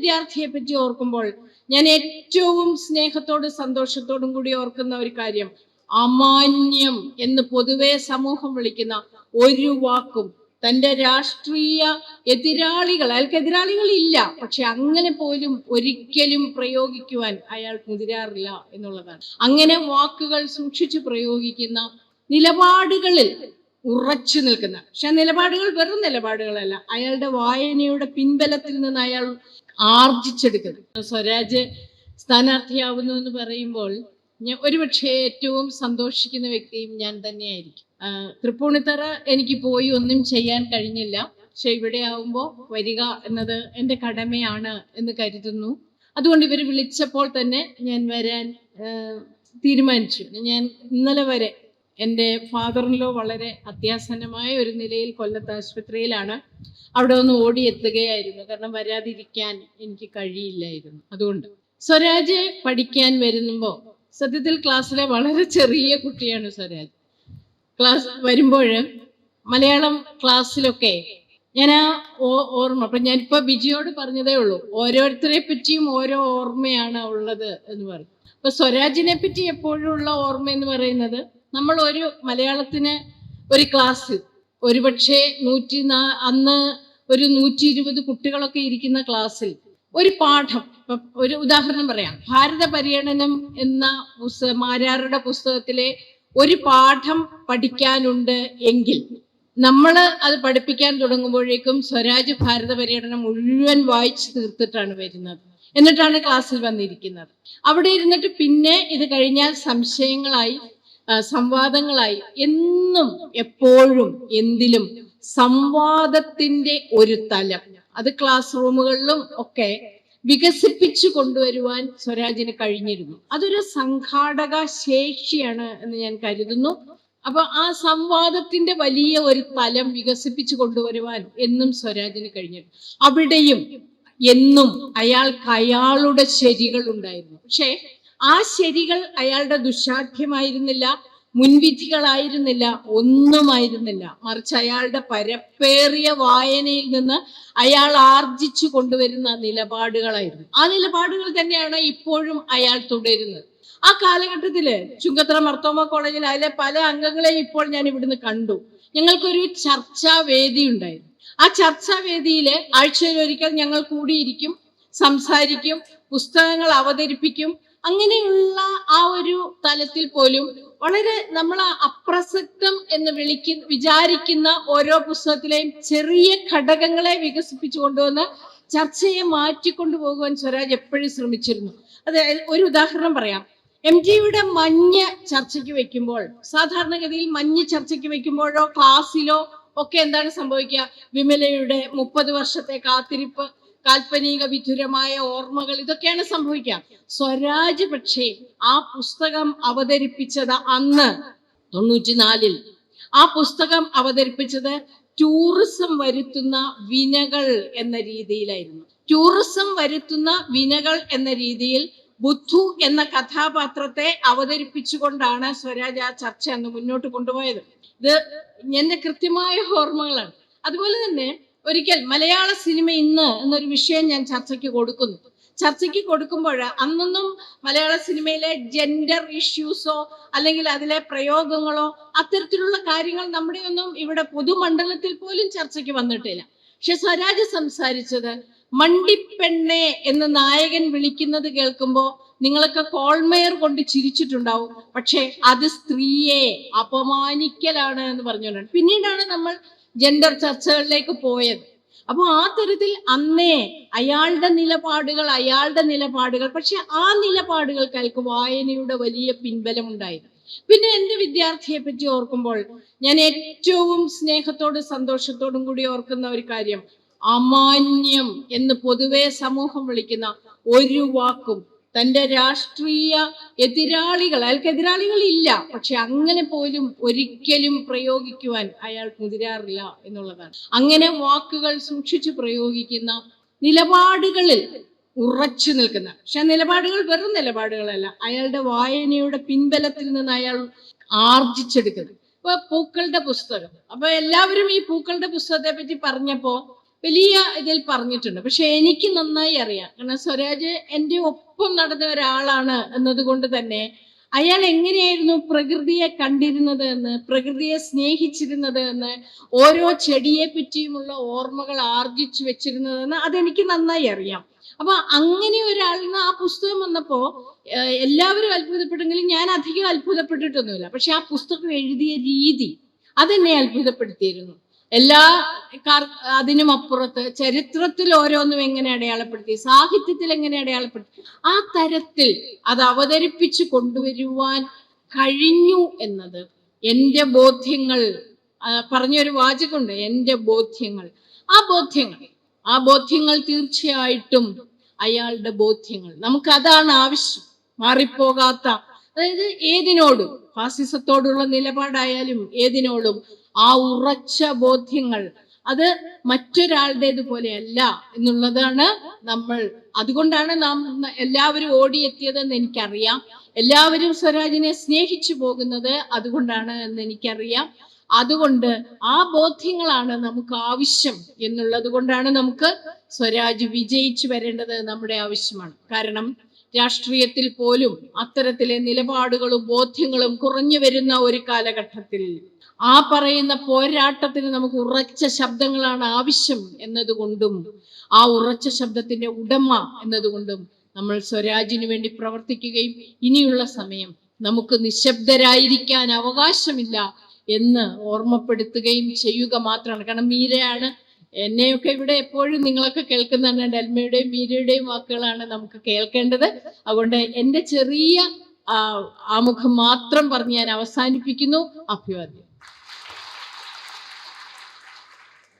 വിദ്യാർത്ഥിയെ പറ്റി ഓർക്കുമ്പോൾ ഞാൻ ഏറ്റവും സ്നേഹത്തോടും സന്തോഷത്തോടും കൂടി ഓർക്കുന്ന ഒരു കാര്യം അമാന്യം എന്ന് പൊതുവെ സമൂഹം വിളിക്കുന്ന ഒരു വാക്കും തന്റെ രാഷ്ട്രീയ എതിരാളികൾ അയാൾക്ക് എതിരാളികൾ ഇല്ല പക്ഷെ അങ്ങനെ പോലും ഒരിക്കലും പ്രയോഗിക്കുവാൻ അയാൾ മുതിരാറില്ല എന്നുള്ളതാണ്. അങ്ങനെ വാക്കുകൾ സൂക്ഷിച്ചു പ്രയോഗിക്കുന്ന നിലപാടുകളിൽ ഉറച്ചു നിൽക്കുന്ന പക്ഷെ നിലപാടുകൾ വെറും നിലപാടുകളല്ല അയാളുടെ വായനയുടെ പിൻബലത്തിൽ നിന്ന് അയാൾ ആർജിച്ചെടുക്കുന്നത്. സ്വരാജ് സ്ഥാനാർത്ഥിയാവുന്നു എന്ന് പറയുമ്പോൾ ഞാൻ ഒരുപക്ഷെ ഏറ്റവും സന്തോഷിക്കുന്ന വ്യക്തിയും ഞാൻ തന്നെയായിരിക്കും. തൃപ്പൂണിത്തറ എനിക്ക് പോയി ഒന്നും ചെയ്യാൻ കഴിഞ്ഞില്ല. പക്ഷെ ഇവിടെ ആവുമ്പോൾ വരിക എന്നത് എന്റെ കടമയാണ് എന്ന് കരുതുന്നു. അതുകൊണ്ട് ഇവർ വിളിച്ചപ്പോൾ തന്നെ ഞാൻ വരാൻ തീരുമാനിച്ചു. ഞാൻ ഇന്നലെ വരെ എന്റെ ഫാദറിലോ വളരെ അത്യാസന്നമായ ഒരു നിലയിൽ കൊല്ലത്ത് ആശുപത്രിയിലാണ്. അവിടെ ഒന്ന് ഓടിയെത്തുകയായിരുന്നു കാരണം വരാതിരിക്കാൻ എനിക്ക് കഴിയില്ലായിരുന്നു. അതുകൊണ്ട് സ്വരാജ് പഠിക്കാൻ വരുമ്പോൾ സത്യത്തിൽ ക്ലാസ്സിലെ വളരെ ചെറിയ കുട്ടിയാണ് സ്വരാജ്. ക്ലാസ് വരുമ്പോൾ മലയാളം ക്ലാസ്സിലൊക്കെ ഞാൻ ആ ഓർമ്മ അപ്പൊ ഞാനിപ്പോ ബിജിയോട് പറഞ്ഞതേ ഉള്ളൂ ഓരോരുത്തരെ പറ്റിയും ഓരോ ഓർമ്മയാണ് ഉള്ളത് എന്ന് പറഞ്ഞു. അപ്പൊ സ്വരാജിനെ പറ്റി എപ്പോഴും ഉള്ള ഓർമ്മ എന്ന് പറയുന്നത് നമ്മൾ ഒരു മലയാളത്തിന് ഒരു ക്ലാസ് ഒരുപക്ഷെ നൂറ്റി അന്ന് ഒരു നൂറ്റി ഇരുപത് കുട്ടികളൊക്കെ ഇരിക്കുന്ന ക്ലാസ്സിൽ ഒരു പാഠം ഒരു ഉദാഹരണം പറയാം. ഭാരത പര്യടനം എന്ന പുസ്തക മാരാരുടെ പുസ്തകത്തിലെ ഒരു പാഠം പഠിക്കാനുണ്ട് എങ്കിൽ നമ്മൾ അത് പഠിപ്പിക്കാൻ തുടങ്ങുമ്പോഴേക്കും സ്വരാജ് ഭാരത പര്യടനം മുഴുവൻ വായിച്ചു തീർത്തിട്ടാണ് വരുന്നത്. എന്നിട്ടാണ് ക്ലാസ്സിൽ വന്നിരിക്കുന്നത്. അവിടെ ഇരുന്നിട്ട് പിന്നെ ഇത് കഴിഞ്ഞാൽ സംശയങ്ങളായി സംവാദങ്ങളായി. എന്നും എപ്പോഴും എന്തിലും സംവാദത്തിന്റെ ഒരു തലം. അത് ക്ലാസ് റൂമുകളിലും ഒക്കെ വികസിപ്പിച്ചു കൊണ്ടുവരുവാൻ സ്വരാജിന് കഴിഞ്ഞിരുന്നു. അതൊരു സംഘാടക ശേഷിയാണ് എന്ന് ഞാൻ കരുതുന്നു. അപ്പൊ ആ സംവാദത്തിന്റെ വലിയ ഒരു തലം വികസിപ്പിച്ചു കൊണ്ടുവരുവാൻ എന്നും സ്വരാജിന് കഴിഞ്ഞിരുന്നു. അവിടെയും എന്നും അയാൾക്ക് അയാളുടെ ശരികൾ ഉണ്ടായിരുന്നു പക്ഷേ ആ ശരികൾ അയാളുടെ ദുശാഠ്യമായിരുന്നില്ല മുൻവിധികളായിരുന്നില്ല ഒന്നുമായിരുന്നില്ല. മറിച്ച് അയാളുടെ പരപ്പേറിയ വായനയിൽ നിന്ന് അയാൾ ആർജിച്ചു കൊണ്ടുവരുന്ന നിലപാടുകളായിരുന്നു. ആ നിലപാടുകൾ തന്നെയാണ് ഇപ്പോഴും അയാൾ തുടരുന്നത്. ആ കാലഘട്ടത്തിൽ ചുങ്കത്തറ മർത്തോമ കോളേജിൽ അതിലെ പല അംഗങ്ങളെയും ഇപ്പോൾ ഞാൻ ഇവിടുന്ന് കണ്ടു. ഞങ്ങൾക്കൊരു ചർച്ചാ വേദി ഉണ്ടായിരുന്നു. ആ ചർച്ചാ വേദിയിൽ ആഴ്ചയിൽ ഒരിക്കൽ ഞങ്ങൾ കൂടിയിരിക്കും സംസാരിക്കും പുസ്തകങ്ങൾ അവതരിപ്പിക്കും അങ്ങനെയുള്ള ആ ഒരു തലത്തിൽ പോലും വളരെ നമ്മൾ അപ്രസക്തം എന്ന് വിളിക്ക വിചാരിക്കുന്ന ഓരോ പുസ്തകത്തിലെയും ചെറിയ ഘടകങ്ങളെ വികസിപ്പിച്ചു കൊണ്ടുവന്ന് ചർച്ചയെ മാറ്റിക്കൊണ്ടു പോകുവാൻ സ്വരാജ് എപ്പോഴും ശ്രമിച്ചിരുന്നു. അത് ഒരു ഉദാഹരണം പറയാം. എം ജിയുടെ മഞ്ഞ് ചർച്ചയ്ക്ക് വെക്കുമ്പോൾ സാധാരണഗതിയിൽ മഞ്ഞ് ചർച്ചയ്ക്ക് വെക്കുമ്പോഴോ ക്ലാസ്സിലോ ഒക്കെ എന്താണ് സംഭവിക്കുക? വിമലയുടെ മുപ്പത് വർഷത്തെ കാത്തിരിപ്പ് കാൽപ്പനിക വിധുരമായ ഓർമ്മകൾ ഇതൊക്കെയാണ് സംഭവിക്കുക സ്വരാജ് പക്ഷേ ആ പുസ്തകം അവതരിപ്പിച്ചത് അന്ന് തൊണ്ണൂറ്റിനാലിൽ. ആ പുസ്തകം അവതരിപ്പിച്ചത് ടൂറിസം വരുത്തുന്ന വിനകൾ എന്ന രീതിയിലായിരുന്നു. ടൂറിസം വരുത്തുന്ന വിനകൾ എന്ന രീതിയിൽ ബുദ്ധു എന്ന കഥാപാത്രത്തെ അവതരിപ്പിച്ചുകൊണ്ടാണ് സ്വരാജ് ആ ചർച്ച അന്ന് മുന്നോട്ട് കൊണ്ടുപോയത്. ഇത് എന്റെ കൃത്യമായ ഓർമ്മകളാണ്. അതുപോലെ തന്നെ ഒരിക്കൽ മലയാള സിനിമ ഇന്ന് എന്നൊരു വിഷയം ഞാൻ ചർച്ചയ്ക്ക് കൊടുക്കുന്നു. ചർച്ചയ്ക്ക് കൊടുക്കുമ്പോൾ അന്നൊന്നും മലയാള സിനിമയിലെ ജെൻഡർ ഇഷ്യൂസോ അല്ലെങ്കിൽ അതിലെ പ്രയോഗങ്ങളോ അത്തരത്തിലുള്ള കാര്യങ്ങൾ നമ്മുടെ ഒന്നും ഇവിടെ പൊതുമണ്ഡലത്തിൽ പോലും ചർച്ചയ്ക്ക് വന്നിട്ടില്ല. പക്ഷെ സ്വരാജ് സംസാരിച്ചത് മണ്ടിപ്പെണ്ണെ എന്ന് നായകൻ വിളിക്കുന്നത് കേൾക്കുമ്പോൾ നിങ്ങളൊക്കെ കോൾമയർ കൊണ്ട് ചിരിച്ചിട്ടുണ്ടാവും. പക്ഷെ അത് സ്ത്രീയെ അപമാനിക്കലാണ് എന്ന് പറഞ്ഞുകൊണ്ടാണ്. പിന്നീടാണ് നമ്മൾ ജെൻഡർ ചർച്ചകളിലേക്ക് പോയത്. അപ്പോൾ ആ തരത്തിൽ അന്നേ അയാളുടെ നിലപാടുകൾ അയാളുടെ നിലപാടുകൾ പക്ഷെ ആ നിലപാടുകൾക്ക് അയാൾക്ക് വായനയുടെ വലിയ പിൻബലം ഉണ്ടായിരുന്നു പിന്നെ എന്റെ വിദ്യാർത്ഥിയെ പറ്റി ഓർക്കുമ്പോൾ ഞാൻ ഏറ്റവും സ്നേഹത്തോടും സന്തോഷത്തോടും കൂടി ഓർക്കുന്ന ഒരു കാര്യം അമാന്യം എന്ന് പൊതുവെ സമൂഹം വിളിക്കുന്ന ഒരു വാക്കും തന്റെ രാഷ്ട്രീയ എതിരാളികൾ അയാൾക്ക് എതിരാളികൾ ഇല്ല പക്ഷെ അങ്ങനെ പോലും ഒരിക്കലും പ്രയോഗിക്കുവാൻ അയാൾ മുതിരാറില്ല എന്നുള്ളതാണ്. അങ്ങനെ വാക്കുകൾ സൂക്ഷിച്ചു പ്രയോഗിക്കുന്ന നിലപാടുകളിൽ ഉറച്ചു നിൽക്കുന്ന പക്ഷെ നിലപാടുകൾ വെറും നിലപാടുകളല്ല. അയാളുടെ വായനയുടെ പിൻബലത്തിൽ നിന്ന് അയാൾ ആർജിച്ചെടുക്കുന്നത് ഇപ്പൊ പൂക്കളുടെ പുസ്തകം. അപ്പൊ എല്ലാവരും ഈ പൂക്കളുടെ പുസ്തകത്തെ പറ്റി പറഞ്ഞപ്പോ വലിയ ഇതിൽ പറഞ്ഞിട്ടുണ്ട്. പക്ഷെ എനിക്ക് നന്നായി അറിയാം. കാരണം സ്വരാജ് എന്റെ ഒപ്പം നടന്ന ഒരാളാണ് എന്നതുകൊണ്ട് തന്നെ അയാൾ എങ്ങനെയായിരുന്നു പ്രകൃതിയെ കണ്ടിരുന്നത് എന്ന് പ്രകൃതിയെ സ്നേഹിച്ചിരുന്നത് എന്ന് ഓരോ ചെടിയെ പറ്റിയുമുള്ള ഓർമ്മകൾ ആർജിച്ചു വെച്ചിരുന്നതെന്ന് അതെനിക്ക് നന്നായി അറിയാം. അപ്പൊ അങ്ങനെ ഒരാളിന് ആ പുസ്തകം വന്നപ്പോ എല്ലാവരും അത്ഭുതപ്പെട്ടെങ്കിലും ഞാൻ അധികം അത്ഭുതപ്പെട്ടിട്ടൊന്നുമില്ല. പക്ഷെ ആ പുസ്തകം എഴുതിയ രീതി അതെന്നെ അത്ഭുതപ്പെടുത്തിയിരുന്നു. എല്ലാ അതിനുമപ്പുറത്ത് ചരിത്രത്തിൽ ഓരോന്നും എങ്ങനെ അടയാളപ്പെടുത്തി സാഹിത്യത്തിൽ എങ്ങനെ അടയാളപ്പെടുത്തി ആ തരത്തിൽ അത് അവതരിപ്പിച്ചു കൊണ്ടുവരുവാൻ കഴിഞ്ഞു എന്നത് എന്റെ ബോധ്യങ്ങൾ പറഞ്ഞൊരു വാചകമുണ്ട് എന്റെ ബോധ്യങ്ങൾ. ആ ബോധ്യങ്ങൾ ആ ബോധ്യങ്ങൾ തീർച്ചയായിട്ടും അയാളുടെ ബോധ്യങ്ങൾ. നമുക്ക് അതാണ് ആവശ്യം മാറിപ്പോകാത്ത. അതായത് ഏതിനോടും ഫാസിസത്തോടുള്ള നിലപാടായാലും ഏതിനോടും ആ ഉറച്ച ബോധ്യങ്ങൾ. അത് മറ്റൊരാളുടേത് പോലെയല്ല എന്നുള്ളതാണ് നമ്മൾ. അതുകൊണ്ടാണ് നാം എല്ലാവരും ഓടിയെത്തിയതെന്ന് എനിക്കറിയാം. എല്ലാവരും സ്വരാജിനെ സ്നേഹിച്ചു പോകുന്നത് അതുകൊണ്ടാണ് എന്ന് എനിക്കറിയാം. അതുകൊണ്ട് ആ ബോധ്യങ്ങളാണ് നമുക്ക് ആവശ്യം എന്നുള്ളത് കൊണ്ടാണ് നമുക്ക് സ്വരാജ് വിജയിച്ചു വരേണ്ടത് നമ്മുടെ ആവശ്യമാണ്. കാരണം രാഷ്ട്രീയത്തിൽ പോലും അത്തരത്തിലെ നിലപാടുകളും ബോധ്യങ്ങളും കുറഞ്ഞു വരുന്ന ഒരു കാലഘട്ടത്തിൽ ആ പറയുന്ന പോരാട്ടത്തിന് നമുക്ക് ഉറച്ച ശബ്ദങ്ങളാണ് ആവശ്യം എന്നതുകൊണ്ടും ആ ഉറച്ച ശബ്ദത്തിന്റെ ഉടമ എന്നതുകൊണ്ടും നമ്മൾ സ്വരാജിന് വേണ്ടി പ്രവർത്തിക്കുകയും ഇനിയുള്ള സമയം നമുക്ക് നിശബ്ദരായിരിക്കാൻ അവകാശമില്ല എന്ന് ഓർമ്മപ്പെടുത്തുകയും ചെയ്യുക മാത്രമാണ്. കാരണം മീരയാണ് എന്നെയൊക്കെ ഇവിടെ എപ്പോഴും നിങ്ങളൊക്കെ കേൾക്കുന്നതാണ് ഡൽമയുടെയും മീരയുടെയും വാക്കുകളാണ് നമുക്ക് കേൾക്കേണ്ടത്. അതുകൊണ്ട് എന്റെ ചെറിയ ആമുഖം മാത്രം പറഞ്ഞ് ഞാൻ അവസാനിപ്പിക്കുന്നു. അഭിവാദ്യം.